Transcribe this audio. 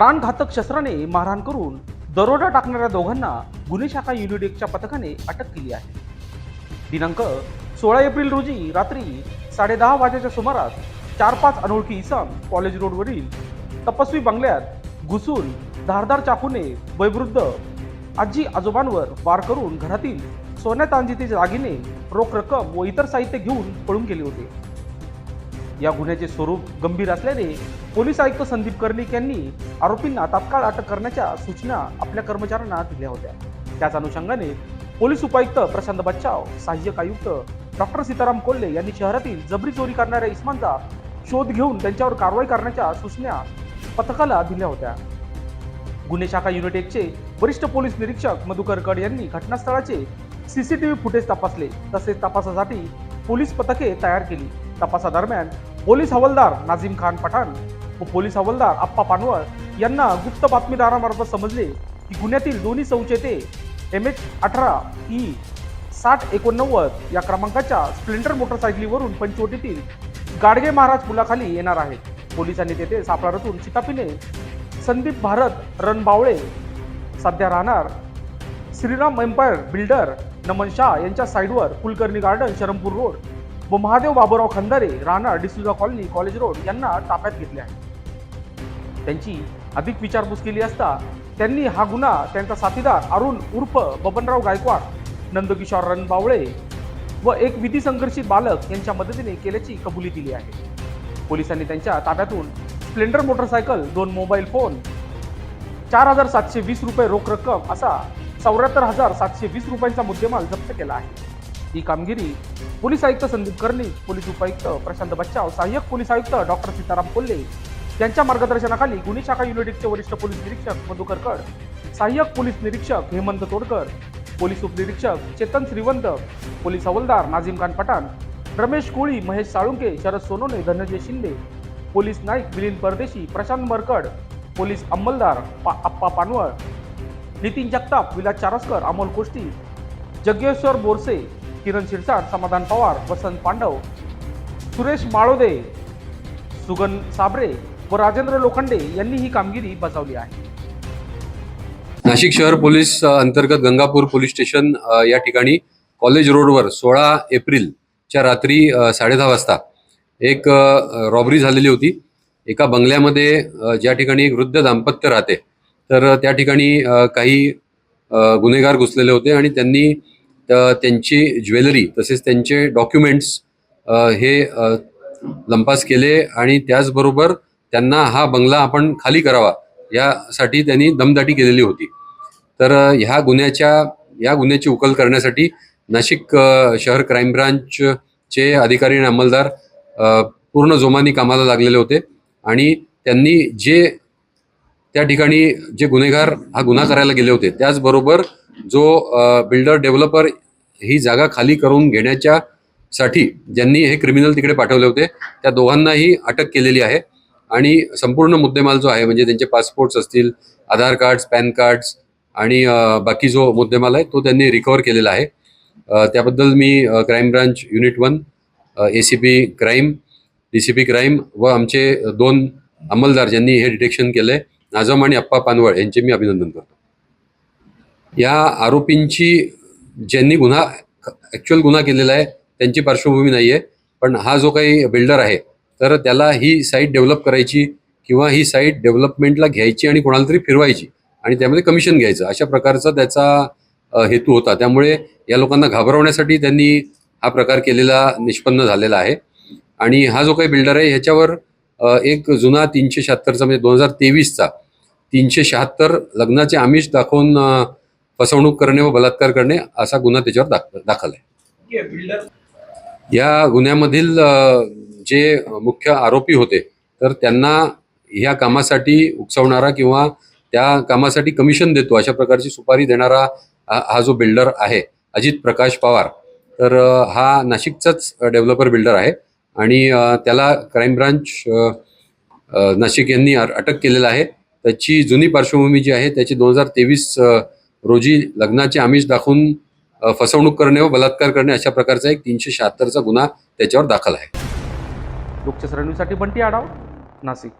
प्राणघातक शस्त्राने मारहाण करून दरोडा टाकणाऱ्या दोघांना गुन्हे शाखा युनिट एकच्या पथकाने अटक केली आहे. दिनांक सोळा एप्रिल रोजी रात्री साडेदहा वाजेच्या सुमारास चार पाच अनोळखी इसम कॉलेज रोडवरील तपस्वी बंगल्यात घुसून धारदार चाकूने वयवृद्ध आजी आजोबांवर वार करून घरातील सोन्या चांदीचे दागिने रोख रक्कम व इतर साहित्य घेऊन पळून गेले होते. या गुन्ह्याचे स्वरूप गंभीर असल्याने पोलीस आयुक्त संदीप कर्णिक यांनी आरोपींना तात्काळ अटक करण्याच्या सूचना आपल्या कर्मचाऱ्यांना दिल्या होत्या. त्याच अनुषंगाने पोलीस उपायुक्त प्रशांत बच्चाव सहाय्यक आयुक्त डॉक्टर सीताराम कोल्हे यांनी शहरातील जबरी चोरी करणाऱ्या इस्मांचा शोध घेऊन त्यांच्यावर कारवाई करण्याच्या सूचना पथकाला दिल्या होत्या. गुन्हे शाखा युनिट एकचे वरिष्ठ पोलीस निरीक्षक मधुकर कड यांनी घटनास्थळाचे सीसीटीव्ही फुटेज तपासले. तसेच तपासासाठी पोलीस पथके तयार केली. तपासादरम्यान पोलीस हवालदार नाझीम खान पठाण व पोलीस हवालदार आप्पा पानवळ यांना गुप्त बातमीदारामार्फत समजले की गुन्ह्यातील दोन्ही संशयते एम एच अठरा ई साठ एकोणनव्वद या क्रमांकाच्या स्प्लेंडर मोटरसायकलीवरून पंचवटीतील गाडगे महाराज पुलाखाली येणार आहेत. पोलिसांनी तेथे सापळा रचून चितापीने संदीप भारत रणबावळे सध्या राहणार श्रीराम एम्पायर बिल्डर नमन शाह यांच्या साईडवर कुलकर्णी गार्डन शरमपूर रोड व Mahadev Baburao Khandare Rana D'Souza colony college road यांना ताब्यात घेतले आहे. त्यांची अधिक विचारपूस केली असता त्यांनी हा गुन्हा त्यांचा साथीदार अरुण उर्फ बबनराव गायकवाड नंदकिशोर रणबावळे व एक विधी संघर्षित बालक यांच्या मदतीने केल्याची कबुली दिली आहे. पोलिसांनी त्यांच्या ताब्यातून स्प्लेंडर मोटरसायकल दोन मोबाईल फोन चार हजार सातशे वीस रुपये रोख रक्कम असा चौऱ्याहत्तर हजार सातशे वीस रुपयांचा मुद्देमाल जप्त केला आहे. ही कामगिरी पोलीस आयुक्त संदीप कर्णिक पोलीस उपायुक्त प्रशांत बच्चाव सहाय्यक पोलीस आयुक्त डॉक्टर सीताराम कोल्हे यांच्या मार्गदर्शनाखाली गुन्हे शाखा युनिटचे वरिष्ठ पोलीस निरीक्षक मधुकर कड सहाय्यक पोलीस निरीक्षक हेमंत तोडकर पोलीस उपनिरीक्षक चेतन श्रीवंत पोलीस हवलदार नाझीम खान पठाण रमेश कोळी महेश साळुंके शरद सोनोने धनंजय शिंदे पोलीस नाईक मिलिंद परदेशी प्रशांत मरकड पोलीस अंमलदार पा अप्पा पानवळ नितीन जगताप विलास चारसकर अमोल कोष्टी जग्गेश्वर बोरसे किरण शिरसाट समाधान पवार वसंत पांडव सुरेश माळोदे सुगन साबरे व राजेंद्र लोखंडे यांनी ही कामगिरी बजावली आहे. नाशिक शहर पोलीस अंतर्गत गंगापूर पोलीस स्टेशन या ठिकाणी कॉलेज रोडवर सोळा एप्रिलच्या रात्री साडेदहा वाजता एक रॉबरी झालेली होती. एका बंगल्यामध्ये ज्या ठिकाणी एक वृद्ध दाम्पत्य राहते तर त्या ठिकाणी काही गुन्हेगार घुसलेले होते आणि त्यांनी तर त्यांची ज्वेलरी तसेच त्यांचे डॉक्युमेंट्स हे लंपास केले आणि त्याचबरोबर त्यांना हा बंगला आपण खाली करावा यासाठी त्यांनी दमदाटी केलेली होती. तर ह्या गुन्ह्याच्या या गुन्ह्याची उकल करण्यासाठी नाशिक शहर क्राईम ब्रांचचे अधिकारी आणि अंमलदार पूर्ण जोमाने कामाला लागलेले होते आणि त्यांनी जे त्या ठिकाणी जे गुन्हेगार हा गुन्हा करायला गेले होते त्याचबरोबर जो बिल्डर डेव्हलपर ही जागा खाली करून घेण्याच्या साठी ज्यांनी हे क्रिमिनल तिकडे पाठवले होते त्या दोघांनाही अटक केलेली आहे. आणि संपूर्ण मुद्देमाल जो आहे म्हणजे त्यांचे पासपोर्ट्स असतील आधार कार्ड्स पॅन कार्ड्स आणि बाकी जो मुद्देमाल आहे तो त्यांनी रिकवर केलेला आहे. त्याबद्दल मी crime branch unit one A C P crime D C P crime व आमचे दोन अंमलदार ज्यांनी हे डिटेक्शन केलंय नाझम आणि अप्पा पानवळ यांचे मी अभिनंदन करतो. या आरोपींची ज्यांनी गुन्हा ॲक्च्युअल गुन्हा केलेला आहे त्यांची पार्श्वभूमी नाही आहे पण हा जो काही बिल्डर आहे तर त्याला ही साईट डेव्हलप करायची किंवा ही साईट डेव्हलपमेंटला घ्यायची आणि कोणाला तरी फिरवायची आणि त्यामध्ये कमिशन घ्यायचं अशा प्रकारचा त्याचा हेतू होता. त्यामुळे या लोकांना घाबरवण्यासाठी त्यांनी हा प्रकार केलेला निष्पन्न झालेला आहे. आणि हा जो काही बिल्डर आहे ह्याच्यावर एक जुना तीनशे शहात्तरचा म्हणजे दोन हजार तेवीसचा तीनशे शहात्तर लग्नाचे आमिष दाखवून फसवणूक करणे व बलात्कार करणे असा गुन्हा त्याच्यावर दाख दाखल आहे. या गुन्ह्यामधील जे मुख्य आरोपी होते तर त्यांना ह्या कामासाठी उकसवणारा किंवा त्या कामासाठी कमिशन देतो अशा प्रकारची सुपारी देणारा हा जो बिल्डर आहे अजित प्रकाश पवार तर हा नाशिकचाच डेव्हलपर बिल्डर आहे आणि त्याला क्राईम ब्रांच नाशिक यांनी अटक केलेला आहे. त्याची जुनी पार्श्वभूमी जी आहे त्याची दोन हजार तेवीस रोजी लग्नाचे आमिष दाखवून फसवणूक करणे व बलात्कार करणे अशा प्रकारचा एक तीनशे शहात्तरचा गुन्हा त्याच्यावर दाखल आहे. लोकच्या न्यूजसाठी बंटी आढाव नाशिक.